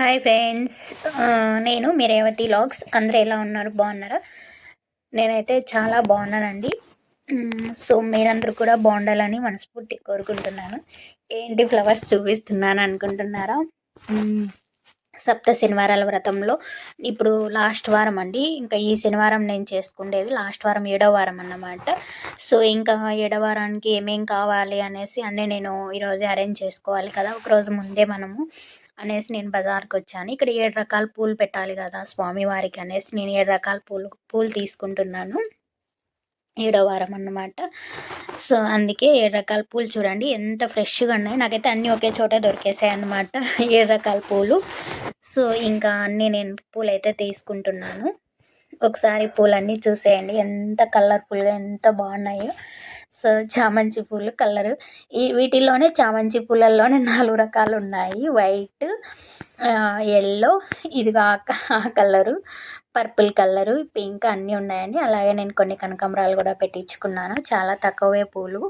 Hi friends నేను మీ Revathi logs అందరూ ఎలా ఉన్నారు? బాగున్నారా? నేనైతే చాలా బాగున్నానండి. సో మీరందరూ కూడా బాగుండాలని మనస్ఫూర్తి కోరుకుంటున్నాను. ఏంటి ఫ్లవర్స్ చూపిస్తున్నాను అనుకుంటున్నారా? సప్త శనివారాల వ్రతంలో ఇప్పుడు లాస్ట్ వారం అండి. ఇంకా ఈ శనివారం నేను చేసుకునేది లాస్ట్ వారం ఏడో వారం అన్నమాట. సో ఇంకా ఏడో వారానికి ఏమేం కావాలి అనేసి అన్నీ నేను ఈరోజు అరేంజ్ చేసుకోవాలి కదా. ఒకరోజు ముందే మనము అనేసి నేను బజార్కి వచ్చాను ఇక్కడ ఏడు రకాల పూలు పెట్టాలి కదా స్వామివారికి అనేసి నేను ఏడు రకాల పూలు పూలు తీసుకుంటున్నాను. ఏడో వారం అన్నమాట. సో అందుకే ఏడు రకాల పూలు చూడండి ఎంత ఫ్రెష్గా ఉన్నాయి. నాకైతే అన్నీ ఒకే చోట దొరికేసాయి అన్నమాట ఏడు రకాల పూలు. సో ఇంకా అన్నీ నేను పూలు అయితే తీసుకుంటున్నాను. ఒకసారి పూలన్నీ చూసేయండి ఎంత కలర్ఫుల్గా ఎంత బాగున్నాయో. సో చామంతి పూలు కలరు. ఈ వీటిలోనే చామంతి పూలల్లోనే నాలుగు రకాలు ఉన్నాయి. వైట్ ఎల్లో ఇదిగా ఆ కలరు పర్పుల్ కలరు పింక్ అన్నీ ఉన్నాయండి. అలాగే నేను కొన్ని కనకాంబరాలు కూడా పెట్టించుకున్నాను. చాలా తక్కువే పూలు.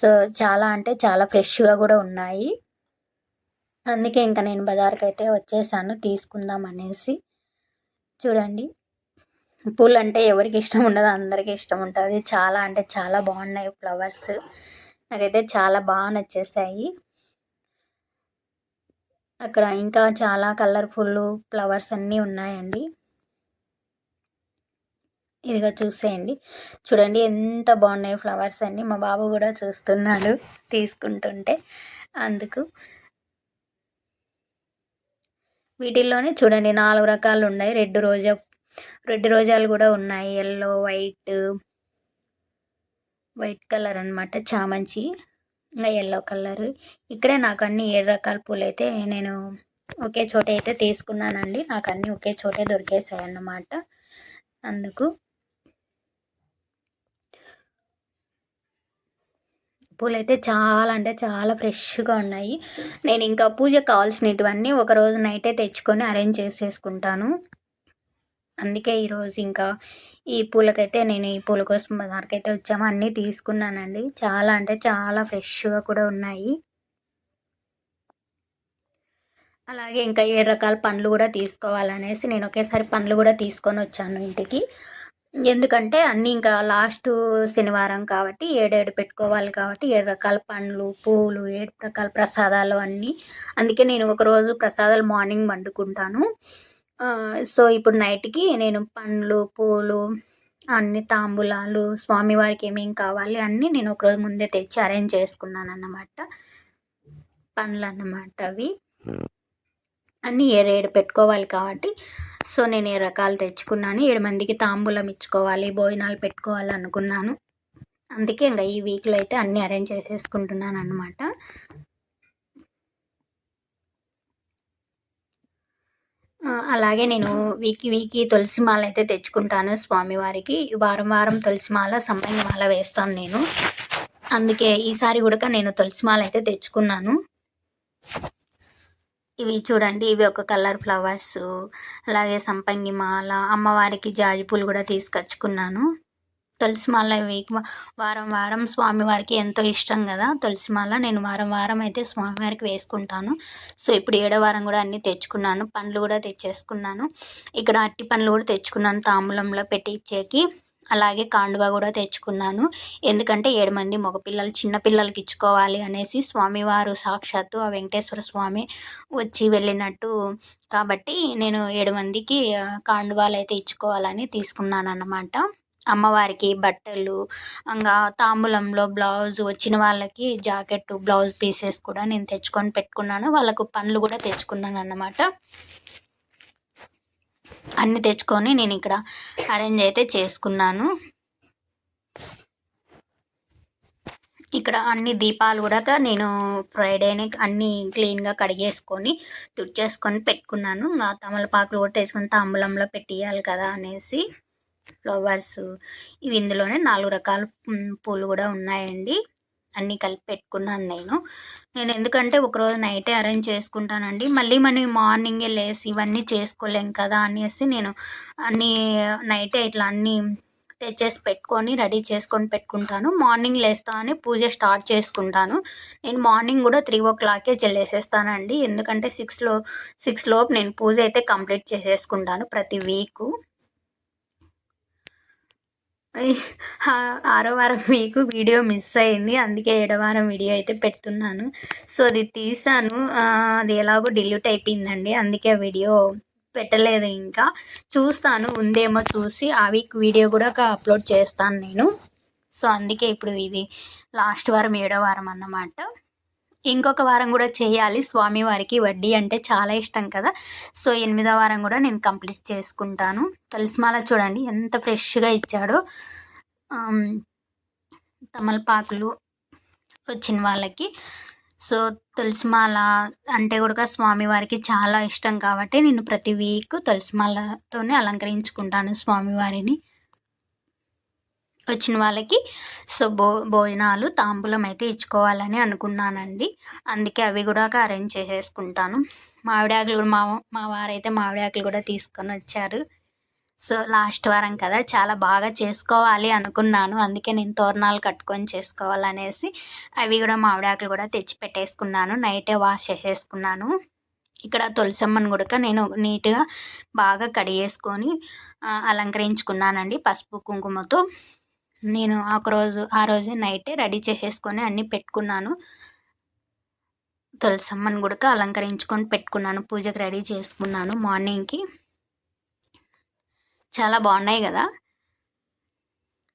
సో చాలా అంటే చాలా ఫ్రెష్గా కూడా ఉన్నాయి. అందుకే ఇంకా నేను బజార్కి అయితే వచ్చేసాను తీసుకుందాం అనేసి. చూడండి. పూలు అంటే ఎవరికి ఇష్టం ఉండదు అందరికీ ఇష్టం ఉంటుంది. చాలా అంటే చాలా బాగున్నాయి ఫ్లవర్స్. నాకైతే చాలా బాగా నచ్చేసాయి. అక్కడ ఇంకా చాలా కలర్ఫుల్ ఫ్లవర్స్ అన్నీ ఉన్నాయండి. ఇదిగా చూసేయండి. చూడండి ఎంత బాగున్నాయి ఫ్లవర్స్ అన్ని. మా బాబు కూడా చూస్తున్నాడు తీసుకుంటుంటే అందుకు. వీటిల్లోనే చూడండి నాలుగు రకాలు ఉన్నాయి. రెడ్ రోజా రెడ్ రోజాలు కూడా ఉన్నాయి. ఎల్లో వైట్ వైట్ కలర్ అనమాట చామంచి ఇంకా ఎల్లో కలర్. ఇక్కడే నాకు అన్ని ఏడు రకాల పూలు అయితే నేను ఒకే చోట అయితే తీసుకున్నానండి. నాకు అన్నీ ఒకే చోటే దొరికేసాయి అన్నమాట. అందుకు పూలు అయితే చాలా అంటే చాలా ఫ్రెష్గా ఉన్నాయి. నేను ఇంకా పూజ కావాల్సినటువన్నీ ఒకరోజు నైటే తెచ్చుకొని అరేంజ్ చేసేసుకుంటాను. అందుకే ఈరోజు ఇంకా ఈ పూలకైతే నేను ఈ పూల కోసం బజార్కైతే వచ్చాము. అన్నీ తీసుకున్నానండి. చాలా అంటే చాలా ఫ్రెష్గా కూడా ఉన్నాయి. అలాగే ఇంకా ఏడు రకాల పండ్లు కూడా తీసుకోవాలనేసి నేను ఒకేసారి పండ్లు కూడా తీసుకొని వచ్చాను ఇంటికి. ఎందుకంటే అన్నీ ఇంకా లాస్ట్ శనివారం కాబట్టి ఏడేడు పెట్టుకోవాలి కాబట్టి ఏడు రకాల పండ్లు పూలు ఏడు రకాల ప్రసాదాలు అన్నీ. అందుకే నేను ఒకరోజు ప్రసాదాలు మార్నింగ్ వండుకుంటాను. సో ఇప్పుడు నైట్కి నేను పండ్లు పూలు అన్ని తాంబూలాలు స్వామివారికి ఏమేమి కావాలి అన్నీ నేను ఒకరోజు ముందే తెచ్చి అరేంజ్ చేసుకున్నాను అన్నమాట పండ్లు అన్నమాట అవి అన్నీ ఏడు ఏడు పెట్టుకోవాలి కాబట్టి సో నేను ఏ రకాలు తెచ్చుకున్నాను ఏడు మందికి తాంబూలం ఇచ్చుకోవాలి భోజనాలు పెట్టుకోవాలి అనుకున్నాను. అందుకే ఇంకా ఈ వీక్లో అయితే అన్నీ అరేంజ్ చేసేసుకుంటున్నాను అనమాట అలాగే నేను వీకి వీకి తులసి మాల అయితే తెచ్చుకుంటాను స్వామివారికి. వారం వారం తులసి మాల సంపంగి మాల వేస్తాను నేను. అందుకే ఈసారి కూడా నేను తులసి మాల అయితే తెచ్చుకున్నాను. ఇవి చూడండి ఇవి ఒక కలర్ ఫ్లవర్స్ అలాగే సంపంగి మాల అమ్మవారికి జాజి పూలు కూడా తీసుకొచ్చుకున్నాను. తులసిమాల వీక్ వారం వారం స్వామివారికి ఎంతో ఇష్టం కదా తులసిమాల. నేను వారం వారం అయితే స్వామివారికి వేసుకుంటాను. సో ఇప్పుడు ఏడో వారం కూడా అన్నీ తెచ్చుకున్నాను. పండ్లు కూడా తెచ్చేసుకున్నాను. ఇక్కడ అట్టి పండ్లు కూడా తెచ్చుకున్నాను తాంబూలంలో పెట్టి ఇచ్చేకి. అలాగే కాండువా కూడా తెచ్చుకున్నాను. ఎందుకంటే ఏడు మంది మగపిల్లలు చిన్నపిల్లలకి ఇచ్చుకోవాలి అనేసి స్వామివారు సాక్షాత్తు ఆ వెంకటేశ్వర స్వామి వచ్చి వెళ్ళినట్టు. కాబట్టి నేను ఏడు మందికి కాండువాలు అయితే ఇచ్చుకోవాలని తీసుకున్నాను అన్నమాట అమ్మవారికి బట్టలు ఇంకా తాంబూలంలో బ్లౌజ్ వచ్చిన వాళ్ళకి జాకెట్ బ్లౌజ్ పీసెస్ కూడా నేను తెచ్చుకొని పెట్టుకున్నాను. వాళ్ళకు పనులు కూడా తెచ్చుకున్నాను అన్నమాట. అన్నీ తెచ్చుకొని నేను ఇక్కడ అరేంజ్ అయితే చేసుకున్నాను. ఇక్కడ అన్ని దీపాలు కూడా నేను ఫ్రైడేనే అన్నీ క్లీన్గా కడిగేసుకొని తుడిచేసుకొని పెట్టుకున్నాను. తమలపాకులు కూడా తెచ్చుకొని తాంబూలంలో పెట్టియాలి కదా అనేసి. ఫ్లవర్స్ ఇవి ఇందులోనే నాలుగు రకాల పూలు కూడా ఉన్నాయండి. అన్నీ కలిపి పెట్టుకున్నాను నేను. నేను ఎందుకంటే ఒకరోజు నైటే అరేంజ్ చేసుకుంటానండి. మళ్ళీ మనం మార్నింగే లేసి ఇవన్నీ చేసుకోలేం కదా అనేసి నేను అన్నీ నైటే ఇట్లా అన్నీ తెచ్చేసి పెట్టుకొని రెడీ చేసుకొని పెట్టుకుంటాను. మార్నింగ్ లేస్తానే పూజ స్టార్ట్ చేసుకుంటాను. నేను మార్నింగ్ కూడా త్రీ ఓ క్లాకే చెల్లేసేస్తానండి ఎందుకంటే సిక్స్లో సిక్స్ లోపు నేను పూజ అయితే కంప్లీట్ చేసేసుకుంటాను ప్రతి వీకు. ఆరో వారం వీక్ వీడియో మిస్ అయింది. అందుకే ఏడో వారం వీడియో అయితే పెడుతున్నాను. సో అది తీసాను. అది ఎలాగో డిలీట్ అయిపోయిందండి. అందుకే ఆ వీడియో పెట్టలేదు ఇంకా. చూస్తాను. ఉందేమో చూసి ఆ వీక్ వీడియో కూడా అప్లోడ్ చేస్తాను నేను. సో అందుకే ఇప్పుడు ఇది లాస్ట్ వారం ఏడో వారం అన్నమాట. ఇంకొక వారం కూడా చేయాలి. స్వామివారికి వడ్డీ అంటే చాలా ఇష్టం కదా. సో ఎనిమిదో వారం కూడా నేను కంప్లీట్ చేసుకుంటాను. తలసిమాల చూడండి ఎంత ఫ్రెష్గా ఇచ్చాడో. తమలపాకులు వచ్చిన వాళ్ళకి. సో తులసిమాల అంటే కూడా స్వామివారికి చాలా ఇష్టం కాబట్టి నేను ప్రతి వీక్ తులసిమాలతోనే అలంకరించుకుంటాను స్వామివారిని వచ్చిన వాళ్ళకి. సో భో భోజనాలు తాంబూలం అయితే ఇచ్చుకోవాలని అనుకున్నానండి. అందుకే అవి కూడా అరేంజ్ చేసేసుకుంటాను. మామిడాకులు కూడా మా మా వారైతే మామిడాకులు కూడా తీసుకొని వచ్చారు. సో లాస్ట్ వారం కదా చాలా బాగా చేసుకోవాలి అనుకున్నాను. అందుకే నేను తోరణాలు కట్టుకొని చేసుకోవాలనేసి అవి కూడా మామిడాకులు కూడా తెచ్చి పెట్టేసుకున్నాను. నైటే వాష్ చేసేసుకున్నాను. ఇక్కడ తులసమ్మను కూడా నేను నీట్గా బాగా కడిగేసుకొని అలంకరించుకున్నానండి పసుపు కుంకుమతో. నేను ఒక రోజు ఆ రోజే నైటే రెడీ చేసేసుకొని అన్నీ పెట్టుకున్నాను. తులసమ్మను కూడా అలంకరించుకొని పెట్టుకున్నాను. పూజకి రెడీ చేసుకున్నాను మార్నింగ్కి. చాలా బాగున్నాయి కదా?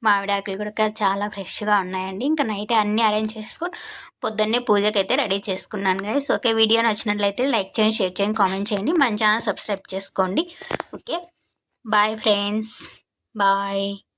మామిడాకులు కూడా చాలా ఫ్రెష్గా ఉన్నాయండి. ఇంకా నైట్ అన్నీ అరేంజ్ చేసుకొని పొద్దున్నే పూజకి అయితే రెడీ చేసుకున్నాను గైస్ ఓకే వీడియో నచ్చినట్లయితే లైక్ చేయండి షేర్ చేయండి కామెంట్ చేయండి. మన ఛానల్ సబ్స్క్రైబ్ చేసుకోండి. Okay bye friends. బాయ్.